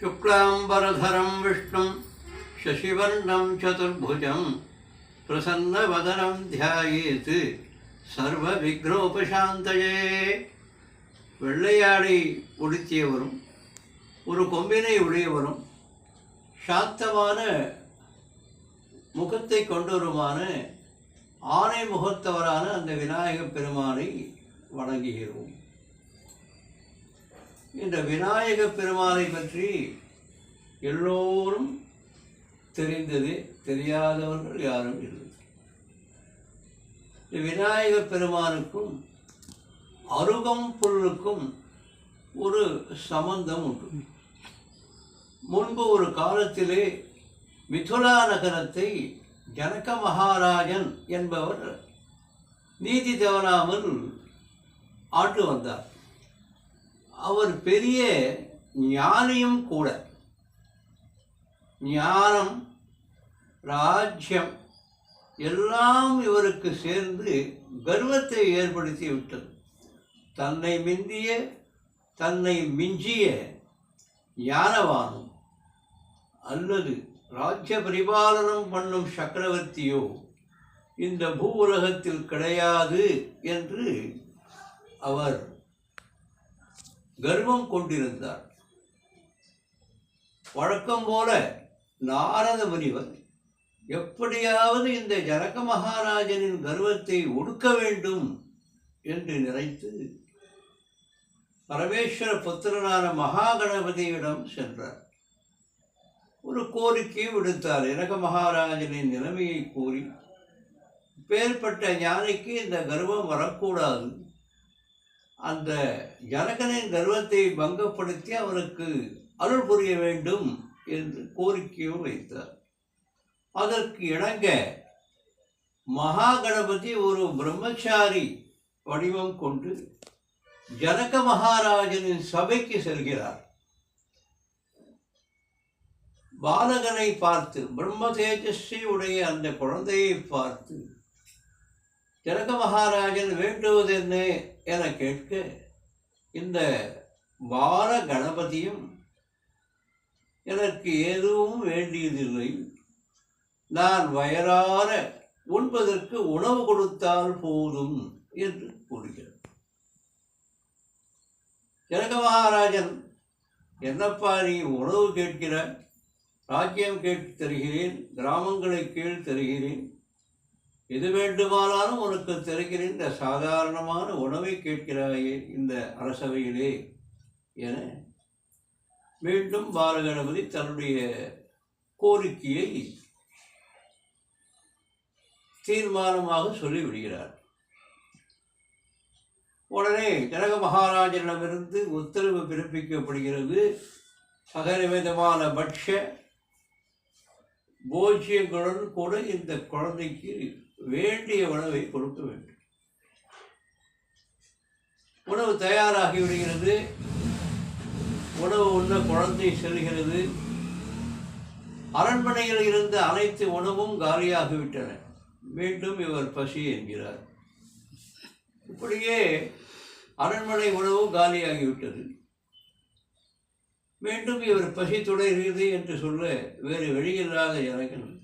शुक्लाम्बरधरं विष्णुं शशिवर्णं चतुर्भुजं प्रसन्नवदनं ध्यायेत् சர்வவிக்னோபசாந்தயே வெள்ளையாடை உடுத்தியவரும் ஒரு கொம்பினை உடையவரும் சாந்தமான முகத்தை கொண்டவருமான ஆணை முகத்தவரான அந்த விநாயகப் பெருமானை வணங்குகிறோம் இந்த விநாயகப் பெருமானை பற்றி எல்லோரும் தெரிந்தது தெரியாதவர்கள் யாரும் இல்லை. இந்த விநாயக பெருமானுக்கும் அருகம் புல்லுக்கும் ஒரு சம்பந்தம் உண்டு. முன்பு ஒரு காலத்திலே மிதுலா நகரத்தை ஜனக மகாராஜன் என்பவர் நீதி தேவனாமல் ஆண்டு வந்தார். அவர் பெரிய ஞானியும் கூட. ஞானம் ராஜ்யம் எல்லாம் இவருக்கு சேர்ந்து கர்வத்தை ஏற்படுத்தி விட்டது. தன்னை மிந்திய தன்னை மிஞ்சிய ஞானவானும் அல்லது ராஜ்ய பரிபாலனம் பண்ணும் சக்கரவர்த்தியோ இந்த பூ உலகத்தில் கிடையாது என்று அவர் கர்வம் கொண்டிருந்தார். வழக்கம் போல நாரத முனிவர் எப்படியாவது இந்த ஜனக மகாராஜனின் கர்வத்தை ஒடுக்க வேண்டும் என்று நினைத்து பரமேஸ்வர புத்திரனான மகாகணபதியிடம் சென்றார். ஒரு கோரிக்கை விடுத்தார். ஜனக மகாராஜனின் நிலைமையை கூறி பேர்பட்ட ஞானிக்கு இந்த கர்வம் வரக்கூடாது. அந்த ஜனகனின் கர்வத்தை பங்கப்படுத்தி அவனுக்கு அருள் புரிய வேண்டும் என்று கோரிக்கையும் வைத்தார். அதற்கு இணங்க மகாகணபதி ஒரு பிரம்மச்சாரி வடிவம் கொண்டு ஜனக மகாராஜனின் சபைக்கு செல்கிறார். பாலகனை பார்த்து பிரம்ம தேஜஸ்ரீ உடைய அந்த குழந்தையை பார்த்து ஜனக மகாராஜன் வேண்டுவது என்ன என கேட்க இந்த பால கணபதியும் எனக்கு எதுவும் வேண்டியதில்லை. நான் வயறார உண்பதற்கு உணவு கொடுத்தால் போதும் என்று கூறுகிறார். ஜனக மகாராஜன் என்னப்பா நீ உணவு கேட்கிறாய்? ராஜ்யம் கேட்டு தருகிறேன் கிராமங்களை கீழ் தருகிறேன். எது வேண்டுமானாலும் உனக்கு திறக்கின்ற இந்த சாதாரணமான உணவை கேட்கிறாயே இந்த அரசவையிலே என மீண்டும் பாலகணபதி தன்னுடைய கோரிக்கையை தீர்மானமாக சொல்லிவிடுகிறார். உடனே கனக மகாராஜனிடமிருந்து உத்தரவு பிறப்பிக்கப்படுகிறது. சகல பட்ச போஜியங்களுடன் கூட இந்த குழந்தைக்கு வேண்டிய உணவை கொடுக்க வேண்டும். உணவு தயாராகி விடுகிறது. உணவு உண்ண குழந்தை செல்கிறது. அரண்மனையில் இருந்த அனைத்து உணவும் காலியாகிவிட்டன மீண்டும் இவர் பசி என்கிறார். இப்படியே அரண்மனை உணவு காலியாகிவிட்டது மீண்டும் இவர் பசி தொடர்கிறது என்று சொல்ல வேறு வழியில்லாத ஜனகன்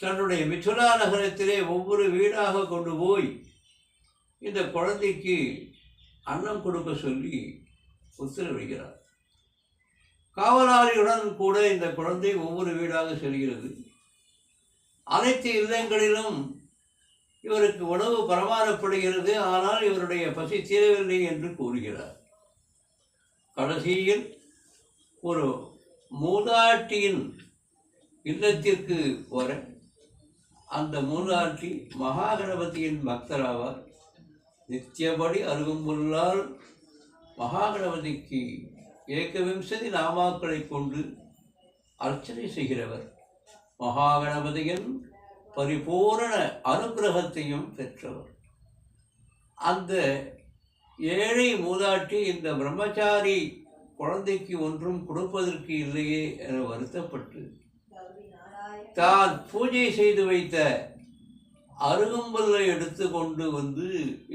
தன்னுடைய மிதுலா நகரத்திலே ஒவ்வொரு வீடாக கொண்டு போய் இந்த குழந்தைக்கு அன்னம் கொடுக்க சொல்லி உத்தரவிடுகிறார். காவலாளியுடன் கூட இந்த குழந்தை ஒவ்வொரு வீடாக செல்கிறது. அனைத்து இல்லங்களிலும் இவருக்கு உணவு பரமாறப்படுகிறது. ஆனால் இவருடைய பசி தீரவில்லை என்று கூறுகிறார். கடைசியில் ஒரு மூதாட்டியின் இல்லத்திற்கு வர அந்த மூதாட்டி மகாகணபதியின் பக்தராவார். நித்தியபடி அருகும்புல்லால் மகாகணபதிக்கு ஏகவிம்சதி நாமாக்களை கொண்டு அர்ச்சனை செய்கிறவர். மகாகணபதியின் பரிபூரண அனுகிரகத்தையும் பெற்றவர். அந்த ஏழை மூதாட்டி இந்த பிரம்மச்சாரி குழந்தைக்கு ஒன்றும் கொடுப்பதற்கு இல்லையே என வருத்தப்பட்டு தான் பூஜை செய்து வைத்த அருகம்புல்லை எடுத்து கொண்டு வந்து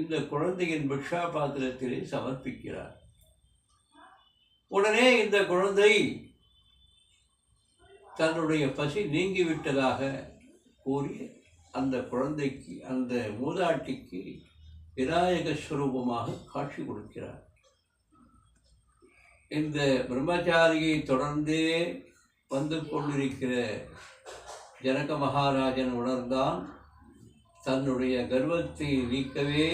இந்த குழந்தையின் பிக்ஷா பாத்திரத்திலே சமர்ப்பிக்கிறார். உடனே இந்த குழந்தை தன்னுடைய பசி நீங்கிவிட்டதாக கூறி அந்த குழந்தைக்கு அந்த மூதாட்டிக்கு விநாயக ஸ்வரூபமாக காட்சி கொடுக்கிறார். இந்த பிரம்மச்சாரியை தொடர்ந்தே வந்து கொண்டிருக்கிற ஜனக மகாராஜன் உணர்ந்தான் தன்னுடைய கர்வத்தை நீக்கவே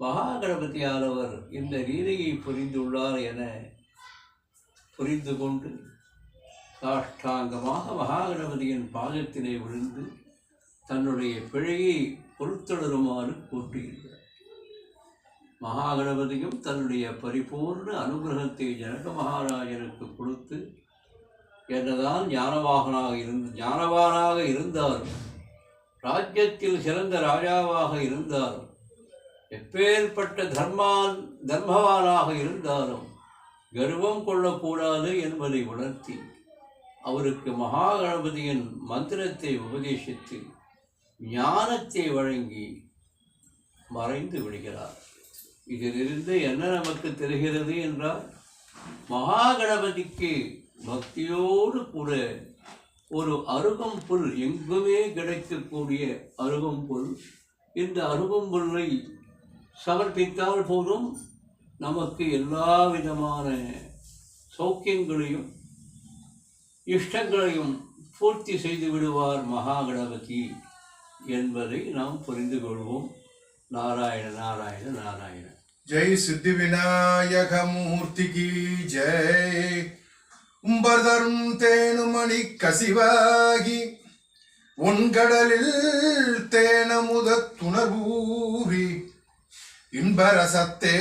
மகாகணபதியானவர் இந்த லீலையை புரிந்துள்ளார் என புரிந்து கொண்டு சாஷ்டாங்கமாக மகாகணபதியின் பாதத்திலே விழுந்து தன்னுடைய பிழையை பொறுத்தொடருமாறு கூட்டுகிறார் மகாகணபதியும் தன்னுடைய பரிபூர்ண அனுகிரகத்தை ஜனக மகாராஜனுக்கு கொடுத்து என்னதான் ஞானவாகனாக இருந்து ஞானவானாக இருந்தார். ராஜ்யத்தில் சிறந்த ராஜாவாக இருந்தார். எப்பேற்பட்ட தர்மான் தர்மவானாக இருந்தாலும் கர்வம் கொள்ளக்கூடாது என்பதை உணர்த்தி அவருக்கு மகாகணபதியின் மந்திரத்தை உபதேசித்து ஞானத்தை வழங்கி மறைந்து விடுகிறார். இதிலிருந்து என்ன நமக்கு தெரிகிறது என்றால் மகாகணபதிக்கு பக்தியோடு கூட ஒரு அருகம்புல் எங்குமே கிடைக்கக்கூடிய அருகம்புல் இந்த அருகம்புல்லை சமர்ப்பித்தால் போதும் நமக்கு எல்லா விதமான சௌக்கியங்களையும் இஷ்டங்களையும் பூர்த்தி செய்து விடுவார் மகாகணபதி என்பதை நாம் புரிந்து கொள்வோம். நாராயண நாராயண நாராயண. ஜெய் சித்தி விநாயக மூர்த்திக்கு ஜெய். உம்பதரும் தேனுமணி கசிவாகி உன்கடலில் தேனமுத துணர்வூரி இன்பரசத்தே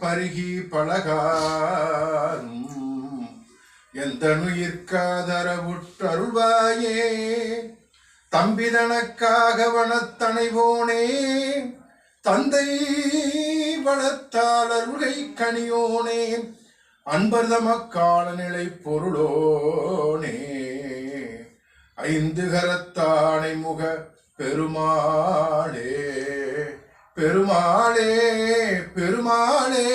பருகி பழகாரும். எந்த நுயிர்காதரவுற்றருள்வாயே தம்பிதனக்காக வனத்தனைவோனே தந்தை வளர்த்தாளருகை கனியோனே. அன்பர்தம காலநிலை பொருளோனே ஐந்து கரத்தானை முக பெருமாளே பெருமாளே பெருமாளே.